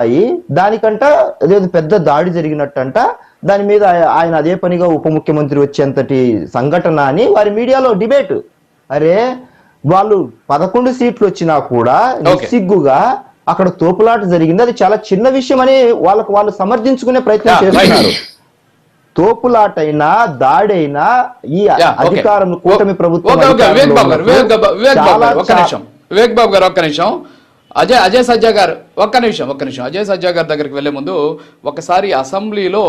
అయ్యి దానికంట అదేదో పెద్ద దాడి జరిగినట్టంట. దాని మీద ఆయ- ఆయన అదే పనిగా ఉప ముఖ్యమంత్రి వచ్చేంతటి సంఘటన అని వారి మీడియాలో డిబేట్. అరే వాళ్ళు పదకొండు సీట్లు వచ్చినా కూడా నిస్సిగ్గుగా అక్కడ తోపులాట జరిగింది. అది చాలా చిన్న విషయం అని వాళ్ళకు వాళ్ళు సమర్థించుకునే ప్రయత్నం. చేస్తున్నారు. తోపులాటైనా దాడైనా ఈ. అధికారం కూటమి ప్రభుత్వం వివేక్ బాబు గారు ఒక్క నిమిషం. అజయ్ అజయ్ సజ్జా గారు ఒక్క నిమిషం ఒక్క నిమిషం. అజయ్ సజ్జా గారి దగ్గరికి వెళ్ళే ముందు ఒకసారి అసెంబ్లీలో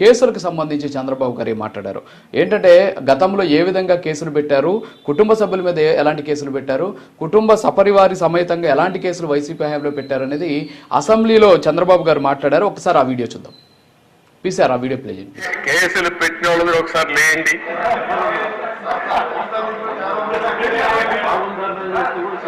కేసులకు సంబంధించి చంద్రబాబు గారు మాట్లాడారు? ఏంటంటే గతంలో ఏ విధంగా కేసులు పెట్టారు? కుటుంబ సభ్యుల మీద ఎలాంటి కేసులు పెట్టారు? కుటుంబ సపరివారి సమేతంగా ఎలాంటి కేసులు వైసీపీ హయాంలో పెట్టారు అనేది అసెంబ్లీలో చంద్రబాబు గారు మాట్లాడారు. ఒకసారి ఆ వీడియో చూద్దాం. పిసిఆర్ ఆ వీడియో ప్లే చేయండి. కేసులు పెట్టిన వాళ్ళు ఒకసారి లేండి నా మీద ఏడు ఏడున్నాయి సార్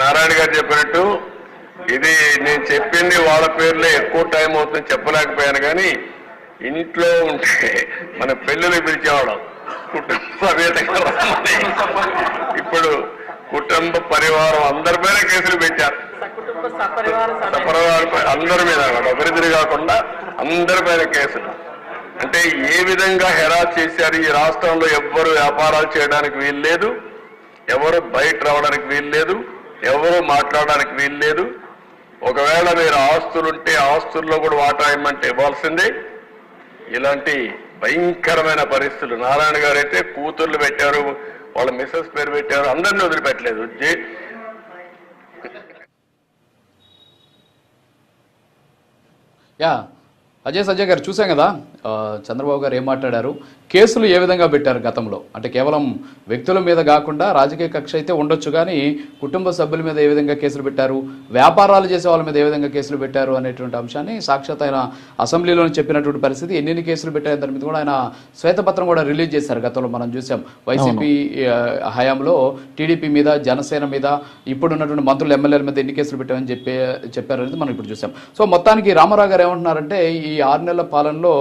నారాయణ గారు చెప్పినట్టు ఇది నేను చెప్పింది వాళ్ళ పేర్లే ఎక్కువ టైం అవుతుంది చెప్పలేకపోయాను కానీ ఇంట్లో ఉంటే మన పెళ్ళిళ్ళు పిలిచేవాళ్ళం. కుటుంబ సమేతంగా ఇప్పుడు కుటుంబ పరివారం అందరి పైన కేసులు పెట్టారు. సపరివార అందరి మీద అభివృద్ధి ఒకరిద్దరు కాకుండా అందరిపైన కేసులు. అంటే ఏ విధంగా హెరాస్ చేశారు ఈ రాష్ట్రంలో ఎవ్వరు వ్యాపారాలు చేయడానికి వీలు లేదు ఎవరు బయట రావడానికి వీలు లేదు ఎవరు మాట్లాడడానికి వీలు లేదు. ఒకవేళ మీరు ఆస్తులుంటే ఆస్తుల్లో కూడా వాటా ఇమ్మంటే ఇవ్వాల్సిందే. ఇలాంటి భయంకరమైన పరిస్థితులు. నారాయణ గారు అయితే కూతుర్లు పెట్టారు వాళ్ళ మిస్సెస్ పేరు పెట్టారు అందరినీ వదిలిపెట్టలేదు. యా అజయ్ సజయ్ గారు చూసాం కదా? చంద్రబాబు గారు ఏం మాట్లాడారు? కేసులు ఏ విధంగా పెట్టారు గతంలో? అంటే కేవలం వ్యక్తుల మీద కాకుండా రాజకీయ కక్ష అయితే ఉండొచ్చు కానీ కుటుంబ సభ్యుల మీద ఏ విధంగా కేసులు పెట్టారు? వ్యాపారాలు చేసే వాళ్ళ మీద ఏ విధంగా కేసులు పెట్టారు అనేటువంటి అంశాన్ని సాక్షాత్ ఆయన అసెంబ్లీలో చెప్పినటువంటి పరిస్థితి. ఎన్ని కేసులు పెట్టారు దాని మీద కూడా ఆయన శ్వేతపత్రం కూడా రిలీజ్ చేశారు గతంలో మనం చూసాం. వైసీపీ హయాంలో టీడీపీ మీద జనసేన మీద ఇప్పుడు ఉన్నటువంటి మంత్రులు ఎమ్మెల్యేల మీద ఎన్ని కేసులు పెట్టామని చెప్పే చెప్పారు అనేది మనం ఇప్పుడు చూసాం. సో మొత్తానికి రామారావు గారు ఏమంటున్నారంటే ఈ ఆరు నెలల పాలనలో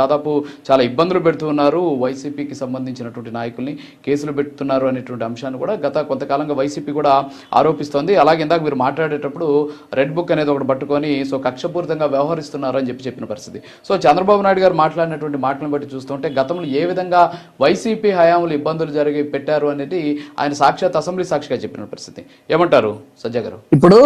దాదాపు చాలా ఇబ్బందులు పెడుతున్నారు వైసీపీకి సంబంధించినటువంటి నాయకుల్ని కేసులు పెడుతున్నారు అనేటువంటి అంశాన్ని కూడా గత కొంతకాలంగా వైసీపీ కూడా ఆరోపిస్తోంది. అలాగే ఇందాక మీరు మాట్లాడేటప్పుడు రెడ్ బుక్ అనేది ఒకటి పట్టుకొని సో కక్షపూరితంగా వ్యవహరిస్తున్నారు అని చెప్పి చెప్పిన పరిస్థితి. సో చంద్రబాబు నాయుడు గారు మాట్లాడినటువంటి మాటలను బట్టి చూస్తుంటే గతంలో ఏ విధంగా వైసీపీ హయాంలో ఇబ్బందులు జరిగి పెట్టారు అనేది ఆయన సాక్షాత్ అసెంబ్లీ సాక్షిగా చెప్పిన పరిస్థితి. ఏమంటారు సజ్జా గారు? ఇప్పుడు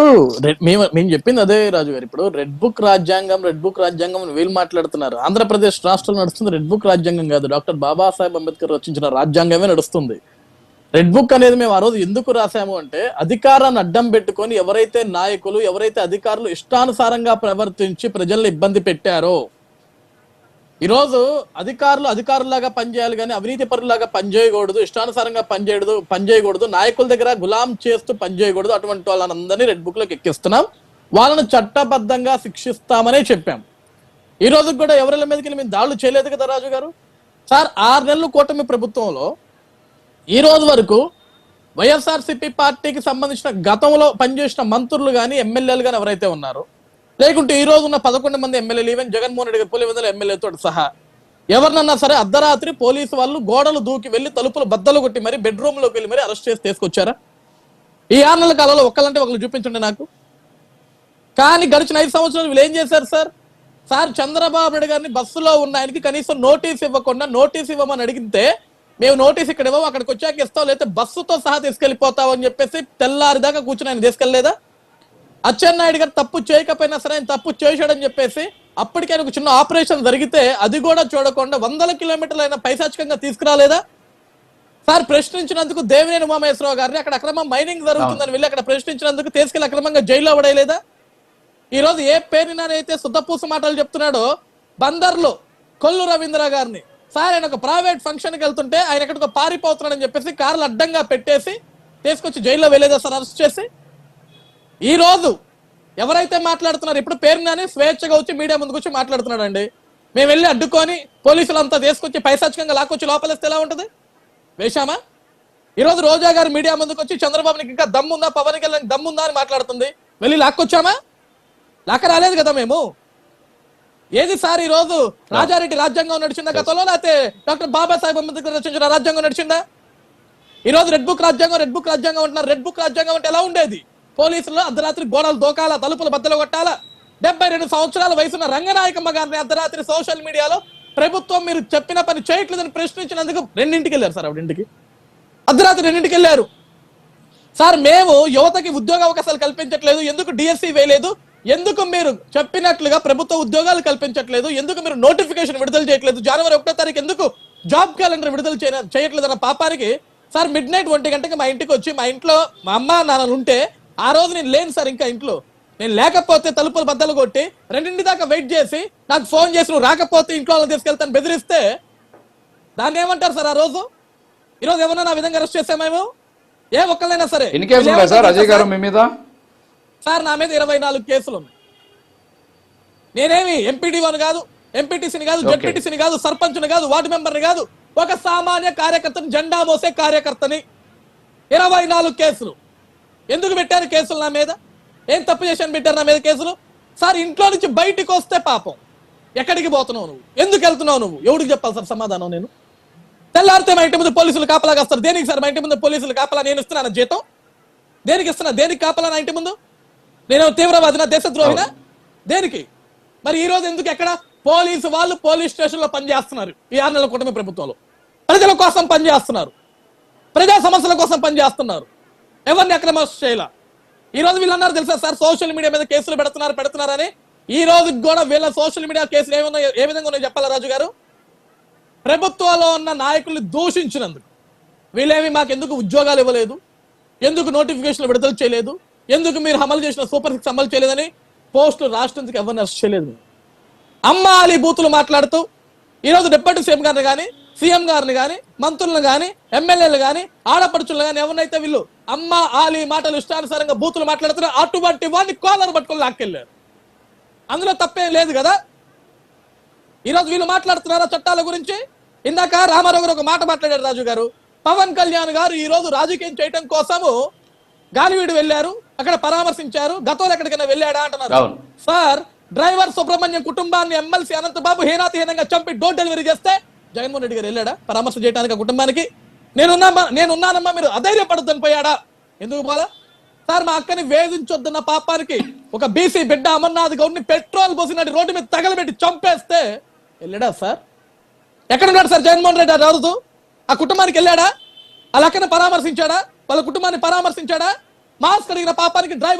రెడ్- మేము మేము చెప్పింది అదే రాజు గారు. ఇప్పుడు రెడ్ బుక్ రాజ్యాంగం రెడ్ బుక్ రాజ్యాంగం వీళ్ళు మాట్లాడుతున్నారు. ఆంధ్రప్రదేశ్ రాష్ట్రంలో నడుస్తుంది రెడ్ బుక్ రాజ్యాంగం కాదు. డాక్టర్ బాబాసాహెబ్ అంబేద్కర్ రచించిన రాజ్యాంగమే నడుస్తుంది. రెడ్ బుక్ అనేది మేము ఆ రోజు ఎందుకు రాసాము అంటే అధికారాన్ని అడ్డం పెట్టుకొని ఎవరైతే నాయకులు ఎవరైతే అధికారులు ఇష్టానుసారంగా ప్రవర్తించి ప్రజల్ని ఇబ్బంది పెట్టారో ఈరోజు అధికారులు అధికారులాగా పనిచేయాలి కానీ అవినీతి పరులాగా పనిచేయకూడదు ఇష్టానుసారంగా పనిచేయకూడదు పనిచేయకూడదు నాయకుల దగ్గర గులాం చేస్తూ పనిచేయకూడదు అటువంటి వాళ్ళందరినీ రెడ్ బుక్లోకి ఎక్కిస్తున్నాం. వాళ్ళను చట్టబద్ధంగా శిక్షిస్తామనే చెప్పాం. ఈ రోజు కూడా ఎవరి మీదకి మేము దాడులు చేయలేదు కదా రాజు గారు సార్ ఆరు నెలలు కూటమి ప్రభుత్వంలో ఈ రోజు వరకు వైఎస్ఆర్సీపీ పార్టీకి సంబంధించిన గతంలో పనిచేసిన మంత్రులు కానీ ఎమ్మెల్యేలు కానీ ఎవరైతే ఉన్నారో లేకుంటే ఈ రోజు ఉన్న పదకొండు మంది ఎమ్మెల్యేలు ఈవెన్ జగన్మోహన్ రెడ్డి గారు పులివెందుల ఎమ్మెల్యేతో సహా ఎవరినన్నా సరే అర్ధరాత్రి పోలీసు వాళ్ళు గోడలు దూకి వెళ్ళి తలుపులు బద్దలు కొట్టి మరి బెడ్రూమ్లోకి వెళ్ళి మరి అరెస్ట్ చేసి తీసుకొచ్చారా? ఈ ఆరు నెలల కాలంలో ఒకళ్ళంటే ఒకళ్ళు చూపించండి నాకు. కానీ గడిచిన ఐదు సంవత్సరాలు వీళ్ళు ఏం చేశారు సార్? సార్ చంద్రబాబు నాయుడు గారిని బస్సులో ఉన్న ఆయనకి కనీసం నోటీస్ ఇవ్వకుండా నోటీస్ ఇవ్వమని అడిగితే మేము నోటీస్ ఇక్కడ ఇవ్వము అక్కడికి వచ్చాక ఇస్తాం లేకపోతే బస్సుతో సహా తీసుకెళ్ళిపోతాం అని చెప్పేసి తెల్లారి దాకా కూర్చుని ఆయన తీసుకెళ్ళేదా అచ్చెన్నాయుడు గారు తప్పు చేయకపోయినా సరే ఆయన తప్పు చేశాడని చెప్పేసి అప్పటికే ఆయనకు చిన్న ఆపరేషన్ జరిగితే అది కూడా చూడకుండా వందల కిలోమీటర్లు అయినా పైశాచికంగా తీసుకురాలేదా? సార్ ప్రశ్నించినందుకు దేవినేని ఉమామహేశ్వరరావు గారిని అక్కడ అక్రమ మైనింగ్ జరుగుతుందని వెళ్ళి అక్కడ ప్రశ్నించినందుకు తీసుకెళ్ళి అక్రమంగా జైల్లో పడేయలేదా? ఈ రోజు ఏ పేరునైతే శుద్ధపూస మాటలు చెప్తున్నాడో బందర్లో కొల్లు రవీంద్ర గారిని. సార్ ఆయన ఒక ప్రైవేట్ ఫంక్షన్కి వెళ్తుంటే ఆయన ఎక్కడికో పారిపోతున్నాడని చెప్పేసి కార్లు అడ్డంగా పెట్టేసి తీసుకొచ్చి జైల్లో వెళ్ళేదా సార్ అరెస్ట్ చేసి. ఈ రోజు ఎవరైతే మాట్లాడుతున్నారు ఇప్పుడు పేరునని స్వేచ్ఛగా వచ్చి మీడియా ముందుకు వచ్చి మాట్లాడుతున్నాడండి. మేము వెళ్ళి అడ్డుకొని పోలీసులు అంతా తీసుకొచ్చి పైశాచికంగా లాక్కొచ్చి లోపలిస్తే ఎలా ఉంటది? వేశామా? ఈరోజు రోజా గారు మీడియా ముందుకు వచ్చి చంద్రబాబుకి ఇంకా దమ్ముందా పవన్ కళ్యాణ్ దమ్ముందా అని మాట్లాడుతుంది. వెళ్ళి లాక్కొచ్చామా? లాక్క రాలేదు కదా మేము? ఏది సార్ ఈ రోజు? రాజారెడ్డి రాజ్యాంగం నడిచిందా గతంలో? లేకపోతే డాక్టర్ బాబాసాహెబ్ అంబేద్కర్ రచించిన రాజ్యాంగం నడిచిందా? ఈ రోజు రెడ్ బుక్ రాజ్యాంగం రెడ్ బుక్ రాజ్యాంగం అంటున్నారు. రెడ్ బుక్ రాజ్యాంగం అంటే ఎలా ఉండేది? పోలీసులు అర్ధరాత్రి గోడలు దోకాల తలుపులు బద్దలు కొట్టాలా? డెబ్బై రెండు సంవత్సరాల వయసున్న రంగనాయకమ్మ గారిని అర్ధరాత్రి సోషల్ మీడియాలో ప్రభుత్వం మీరు చెప్పిన పని చేయట్లేదని ప్రశ్నించినందుకు రెండింటికి వెళ్ళారు సార్ ఆవిడ ఇంటికి అర్ధరాత్రి రెండింటికి వెళ్ళారు. సార్ మేము యువతకి ఉద్యోగ అవకాశాలు కల్పించట్లేదు. ఎందుకు డిఎస్సి వేయలేదు? ఎందుకు మీరు చెప్పినట్లుగా ప్రభుత్వ ఉద్యోగాలు కల్పించట్లేదు? ఎందుకు మీరు నోటిఫికేషన్ విడుదల చేయట్లేదు? జనవరి ఒకటో తారీఖు ఎందుకు జాబ్ క్యాలెండర్ విడుదల చేయ- చేయట్లేదు అన్న పాపానికి సార్ మిడ్ నైట్ ఒంటి గంటకి మా ఇంటికి వచ్చి మా ఇంట్లో మా అమ్మ నాన్నలు ఉంటే ఆ రోజు నేను లేను సార్ ఇంకా ఇంట్లో. నేను లేకపోతే తలుపులు బద్దలు కొట్టి రెండింటి దాకా వెయిట్ చేసి నాకు ఫోన్ చేసి నువ్వు రాకపోతే ఇంట్లో వాళ్ళని తీసుకెళ్తాను బెదిరిస్తే దాన్ని ఏమంటారు సార్ ఆ రోజు? ఈరోజు ఏమన్నా నా విధంగా అరెస్ట్ చేసామేమో ఏ ఒక్కళ్ళైనా సరే. సార్? అజయ్ గారు మీ మీద? సార్ నా మీద ఇరవై నాలుగు కేసులు ఉన్నాయి. నేనేమి ఎంపీడీఓని కాదు ఎంపీటీసీని కాదు. జడ్పీటీసీని కాదు సర్పంచ్ని కాదు వార్డు మెంబర్ని కాదు ఒక సామాన్య కార్యకర్తని జెండా మోసే కార్యకర్తని ఇరవై నాలుగు కేసులు. ఎందుకు పెట్టారు కేసులు నా మీద? ఏం తప్పు చేశాను పెట్టారు నా మీద కేసులు? సార్ ఇంట్లో నుంచి బయటికి వస్తే పాపం. ఎక్కడికి పోతున్నావు నువ్వు? ఎందుకు వెళ్తున్నావు నువ్వు? ఎవరికి చెప్పాలి సార్ సమాధానం నేను? తెల్లారితే మా ఇంటి ముందు పోలీసులు కాపలాగా వస్తారు దేనికి సార్ మా ఇంటి ముందు పోలీసులు కాపలా? నేను ఇస్తున్నాను జీతం. దేనికి ఇస్తున్నా? దేనికి కాపలా నా ఇంటి ముందు? నేను తీవ్రవాదిన దేశద్రోహిన? దేనికి? మరి ఈ రోజు ఎందుకు ఎక్కడ? పోలీసు వాళ్ళు పోలీస్ స్టేషన్లో పనిచేస్తున్నారు ఈ ఆరు నెలల కుటుంబ ప్రభుత్వంలో. ప్రజల కోసం పనిచేస్తున్నారు ప్రజా సమస్యల కోసం పనిచేస్తున్నారు. ఎవరిని అక్రమ చేయాల? ఈ రోజు వీళ్ళు అన్నారు తెలుసా సార్ సోషల్ మీడియా మీద కేసులు పెడుతున్నారు పెడుతున్నారని? ఈ రోజు కూడా వీళ్ళ సోషల్ మీడియా కేసులు ఏమన్నా ఏ విధంగా ఉన్నాయో చెప్పాలా రాజు గారు? ప్రభుత్వంలో ఉన్న నాయకుల్ని దూషించినందుకు వీళ్ళేమి మాకు ఎందుకు ఉద్యోగాలు ఇవ్వలేదు? ఎందుకు నోటిఫికేషన్లు విడుదల చేయలేదు? ఎందుకు మీరు అమలు చేసిన సూపర్ సిక్స్ అమలు చేయలేదని పోస్టులు రాష్ట్రానికి ఎవరిని అరెస్ట్ చేయలేదు? అమ్మ అలీ బూతులు మాట్లాడుతూ ఈరోజు డిప్యూటీ సీఎం గారిని కానీ సీఎం గారిని కానీ మంత్రులను కానీ ఎమ్మెల్యేలు కానీ ఆడపడుచులు కానీ ఎవరినైతే వీళ్ళు అమ్మ ఆలి మాటలు ఇష్టానుసారంగా బూతులు మాట్లాడుతున్నారు అటువంటి వాడిని కాలర్ పట్టుకొని లాక్కెళ్ళారు. అందులో తప్పేం లేదు కదా? ఈరోజు వీళ్ళు మాట్లాడుతున్నారా చట్టాల గురించి? ఇందాక రామారావు గారు ఒక మాట మాట్లాడారు రాజు గారు పవన్ కళ్యాణ్ గారు ఈ రోజు రాజకీయం చేయటం కోసము గాలివీడు వెళ్ళారు అక్కడ పరామర్శించారు గతంలో ఎక్కడికైనా వెళ్ళాడా అంటున్నారు. సార్ డ్రైవర్ సుబ్రహ్మణ్యం కుటుంబాన్ని ఎమ్మెల్సీ అనంతబాబు హీనాతిహీనంగా చంపి డోర్ డెలివరీ చేస్తే జగన్మోహన్ రెడ్డి గారు వెళ్ళాడా? పరామర్శ చేయడానికి ఆ కుటుంబానికి? నేనున్నా నేనున్నానమ్మా మీరు అధైర్యపడుతుంది పోయాడా? ఎందుకు పోలా? సార్ మా అక్కని వేధించొద్దన్న పాపానికి ఒక బీసీ బిడ్డ అమర్నాథ్ గౌడ్ని పెట్రోల్ పోసినట్టు రోడ్డు మీద తగలబెట్టి చంపేస్తే వెళ్ళాడా సార్? ఎక్కడ ఉన్నాడు సార్ జగన్మోహన్ రెడ్డి? రోజు ఆ కుటుంబానికి వెళ్ళాడా? వాళ్ళ అక్కని పరామర్శించాడా? వాళ్ళ కుటుంబాన్ని పరామర్శించాడా? మాస్క్ అడిగిన పాపానికి డ్రైవర్